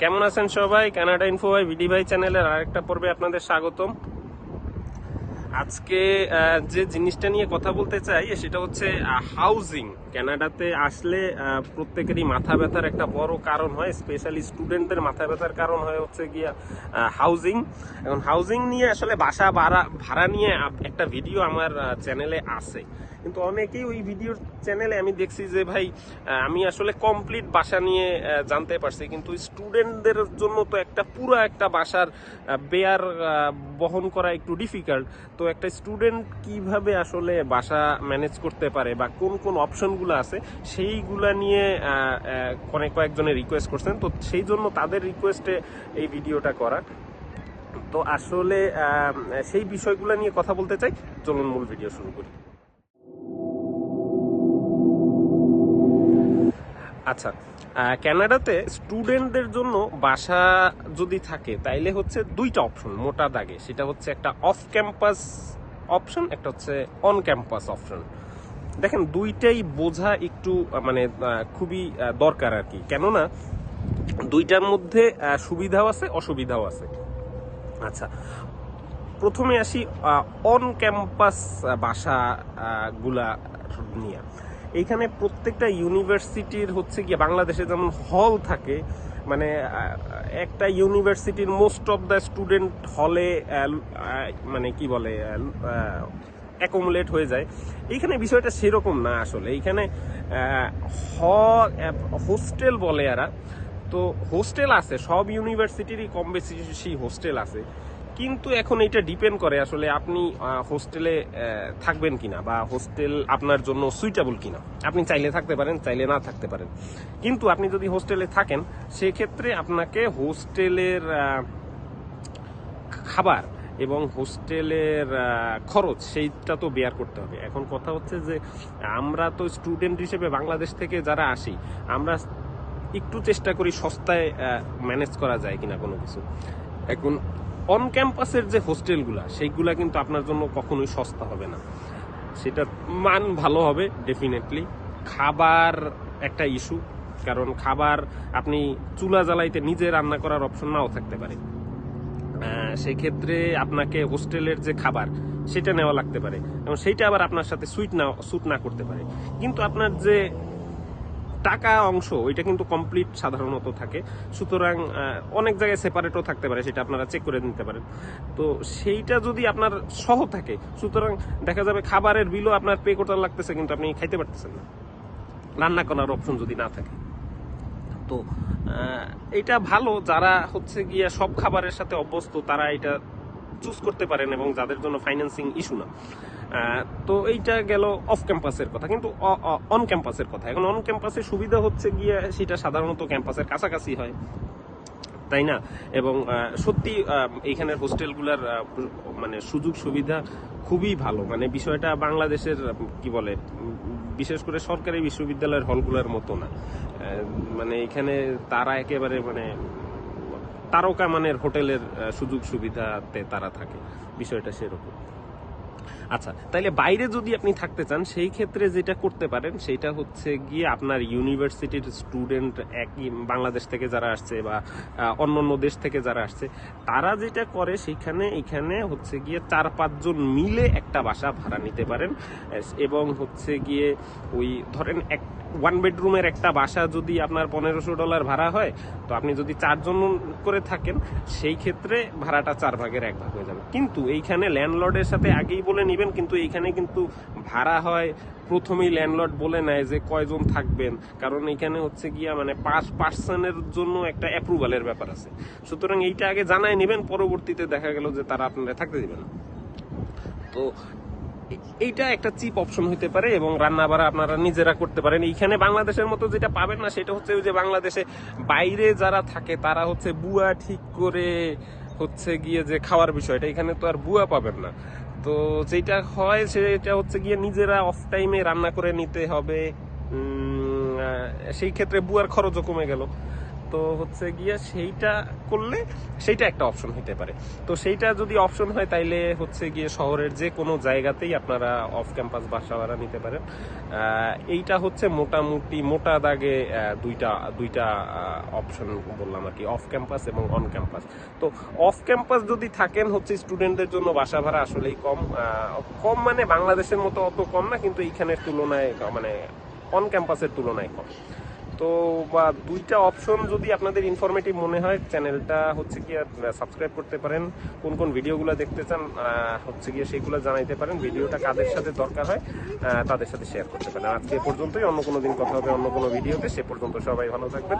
কেমন আছেন সবাই? কানাডা ইনফো ভাই ভিডি ভাই চ্যানেলের আরেকটা পর্বে আপনাদের স্বাগতম। আজকে যে জিনিসটা নিয়ে কথা বলতে চাই, সেটা হচ্ছে হাউজিং কানাডাতে আসলে প্রত্যেকেরই মাথা ব্যথার একটা বড় কারণ হয় স্পেশালি স্টুডেন্টদের মাথা ব্যথার কারণ হয় হচ্ছে গিয়া হাউজিং এখন হাউজিং নিয়ে আসলে বাসা ভাড়া ভাড়া নিয়ে একটা ভিডিও আমার চ্যানেলে আছে। কিন্তু অনেকেই ওই ভিডিওর চ্যানেলে আমি দেখছি যে, ভাই আমি আসলে কমপ্লিট বাসা নিয়ে জানতে পারছি। কিন্তু স্টুডেন্টদের জন্য তো একটা পুরো একটা বাসার বেয়ার বহন করা একটু ডিফিকাল্ট তো একটা স্টুডেন্ট কীভাবে আসলে বাসা ম্যানেজ করতে পারে বা কোন কোন অপশনগুলো আছে, সেইগুলা নিয়ে অনেক কয়েকজনে রিকোয়েস্ট করছেন। তো সেই জন্য তাদের রিকোয়েস্টে এই ভিডিওটা করা। তো আসলে সেই বিষয়গুলো নিয়ে কথা বলতে চাই। চলুন মূল ভিডিও শুরু করি। আচ্ছা ক্যানাডাতে স্টুডেন্টদের জন্য বাসা যদি থাকে, তাইলে হচ্ছে দুইটা অপশন, মোটা দাগে। সেটা হচ্ছে একটা অফ ক্যাম্পাস অপশন, একটা হচ্ছে অন ক্যাম্পাস অপশন। দেখেন, দুইটাই বোঝা একটু মানে খুবই দরকার আর কি। কেননা, দুইটার মধ্যে সুবিধাও আছে, অসুবিধাও আছে। আচ্ছা প্রথমে আসি অন ক্যাম্পাস বাসাগুলা নিয়ে। এইখানে প্রত্যেকটা ইউনিভার্সিটির হচ্ছে গিয়ে বাংলাদেশে যেমন হল থাকে মানে একটা ইউনিভার্সিটির মোস্ট অফ দ্য স্টুডেন্ট হলে মানে কি বলে অ্যাকোমুলেট হয়ে যায়। এইখানে বিষয়টা সেরকম না আসলে। এইখানে হোস্টেল বলে এরা। তো হোস্টেল আছে, সব ইউনিভার্সিটিরই কম বেশি হোস্টেল আছে। কিন্তু এখন এটা ডিপেন্ড করে আসলে আপনি হোস্টেলে থাকবেন কিনা বা হোস্টেল আপনার জন্য সুইটেবল কিনা। আপনি চাইলে থাকতে পারেন, চাইলে না থাকতে পারেন। কিন্তু আপনি যদি হোস্টেলে থাকেন, সেক্ষেত্রে আপনাকে হোস্টেলের খাবার এবং হোস্টেলের খরচ সেইটা তো বেয়ার করতে হবে। এখন কথা হচ্ছে যে, আমরা তো স্টুডেন্ট হিসেবে বাংলাদেশ থেকে যারা আসি, আমরা একটু চেষ্টা করি সস্তায় ম্যানেজ করা যায় কিনা কোনো কিছু। এখন অন ক্যাম্পাসের যে হোস্টেলগুলা, সেইগুলা কিন্তু আপনার জন্য কখনোই সস্তা হবে না। সেটা মান ভালো হবে ডেফিনেটলি খাবার একটা ইস্যু কারণ খাবার আপনি চুলা জ্বালাইতে নিজে রান্না করার অপশন নাও থাকতে পারে। সেক্ষেত্রে আপনাকে হোস্টেলের যে খাবার, সেটা নেওয়া লাগতে পারে। এবং সেইটা আবার আপনার সাথে সুইট না স্যুট না করতে পারে। কিন্তু আপনার যে টাকা অংশ, ওইটা কিন্তু কমপ্লিট সাধারণত থাকে। সুতরাং অনেক জায়গায় সেপারেটও থাকতে পারে, সেটা আপনারা চেক করে নিতে পারেন। তো সেইটা যদি আপনার সহ থাকে, সুতরাং দেখা যাবে খাবারের বিলও আপনার পে করতে লাগতেছে, কিন্তু আপনি খাইতে পারতেছেন না। রান্না করার অপশন যদি না থাকে। তো এটা ভালো, যারা হচ্ছে গিয়া সব খাবারের সাথে অভ্যস্ত, তারা এটা চুজ করতে পারেন এবং যাদের জন্য ফাইন্যান্সিং ইস্যু না। তো এইটা গেল অফ ক্যাম্পাসের কথা। কিন্তু অন ক্যাম্পাসের কথা। এখন অন ক্যাম্পাসের সুবিধা হচ্ছে গিয়ে সেটা সাধারণত ক্যাম্পাসের কাছাকাছি হয়। তাই না? এবং সত্যি আহ, এইখানের হোস্টেলগুলোর মানে সুযোগ সুবিধা খুবই ভালো। মানে বিষয়টা বাংলাদেশের কি বলে বিশেষ করে সরকারি বিশ্ববিদ্যালয়ের হলগুলোর মতো না। মানে এখানে তারা একেবারে মানে তারকা মানের হোটেলের সুযোগ সুবিধাতে তারা থাকে। বিষয়টা সেরকম। আচ্ছা তাহলে বাইরে যদি আপনি থাকতে চান, সেই ক্ষেত্রে যেটা করতে পারেন, সেটা হচ্ছে গিয়ে আপনার ইউনিভার্সিটির স্টুডেন্ট একই বাংলাদেশ থেকে যারা আসছে বা অন্য অন্য দেশ থেকে যারা আসছে, তারা যেটা করে সেখানে, এখানে হচ্ছে গিয়ে চার পাঁচজন মিলে একটা বাসা ভাড়া নিতে পারেন। এবং হচ্ছে গিয়ে ওই ধরেন এক ওয়ান বেডরুমের একটা বাসা যদি আপনার পনেরোশো ডলার ভাড়া হয়, তো আপনি যদি চারজন করে থাকেন, সেই ক্ষেত্রে ভাড়াটা চার ভাগের এক ভাগ হয়ে যাবে। কিন্তু এইখানে ল্যান্ডলর্ডের সাথে আগেই বলে নেবেন, কিন্তু এইখানে কিন্তু ভাড়া হয়। প্রথমেই ল্যান্ডলর্ড বলে নেয় যে কয়জন থাকবেন। কারণ এখানে হচ্ছে গিয়া মানে পাঁচ পার্সনের জন্য একটা অ্যাপ্রুভালের ব্যাপার আছে। সুতরাং এইটা আগে জানায় নেবেন, পরবর্তীতে দেখা গেল যে তারা আপনারা থাকতে দিবেন তো এইটা একটা চিপ অপশন হতে পারে এবং রান্না বাড়া আপনারা নিজেরা করতে পারেন। এইখানে বাংলাদেশের মতো যেটা পাবেন না, সেটা হচ্ছে ওই যে বাংলাদেশে বাইরে যারা থাকে, তারা হচ্ছে বুয়া ঠিক করে হচ্ছে গিয়ে যে খাওয়ার বিষয়টা, এখানে তো আর বুয়া পাবেন না। তো যেটা হয় সেটা হচ্ছে গিয়ে নিজেরা অফ টাইমে রান্না করে নিতে হবে। সেই ক্ষেত্রে বুয়ার খরচও কমে গেল। তো হচ্ছে গিয়ে সেইটা করলে সেইটা একটা অপশন হতে পারে। তো সেইটা যদি অপশন হয়, তাইলে হচ্ছে গিয়ে শহরের যে কোনো জায়গাতেই আপনারা অফ ক্যাম্পাস বাসা ভাড়া নিতে পারেন। এইটা হচ্ছে মোটামুটি মোটা দাগে দুইটা দুইটা অপশন বললাম আর কি অফ ক্যাম্পাস এবং অন ক্যাম্পাস তো অফ ক্যাম্পাস যদি থাকেন হচ্ছে স্টুডেন্টদের জন্য বাসা ভাড়া আসলেই কম কম মানে বাংলাদেশের মতো অত কম না, কিন্তু এইখানের তুলনায় মানে অন ক্যাম্পাসের তুলনায় কম। তো, বা দুইটা অপশন যদি আপনাদের ইনফরমেটিভ মনে হয় চ্যানেলটা হচ্ছে কি সাবস্ক্রাইব করতে পারেন। কোন কোন ভিডিওগুলো দেখতে চান হচ্ছে গিয়ে সেইগুলো জানাইতে পারেন। ভিডিওটা কাদের সাথে দরকার হয় তাদের সাথে শেয়ার করতে পারেন। আজকে পর্যন্তই, অন্য কোনো দিন কথা হবে অন্য কোনো ভিডিওতে সে পর্যন্ত সবাই ভালো থাকবেন।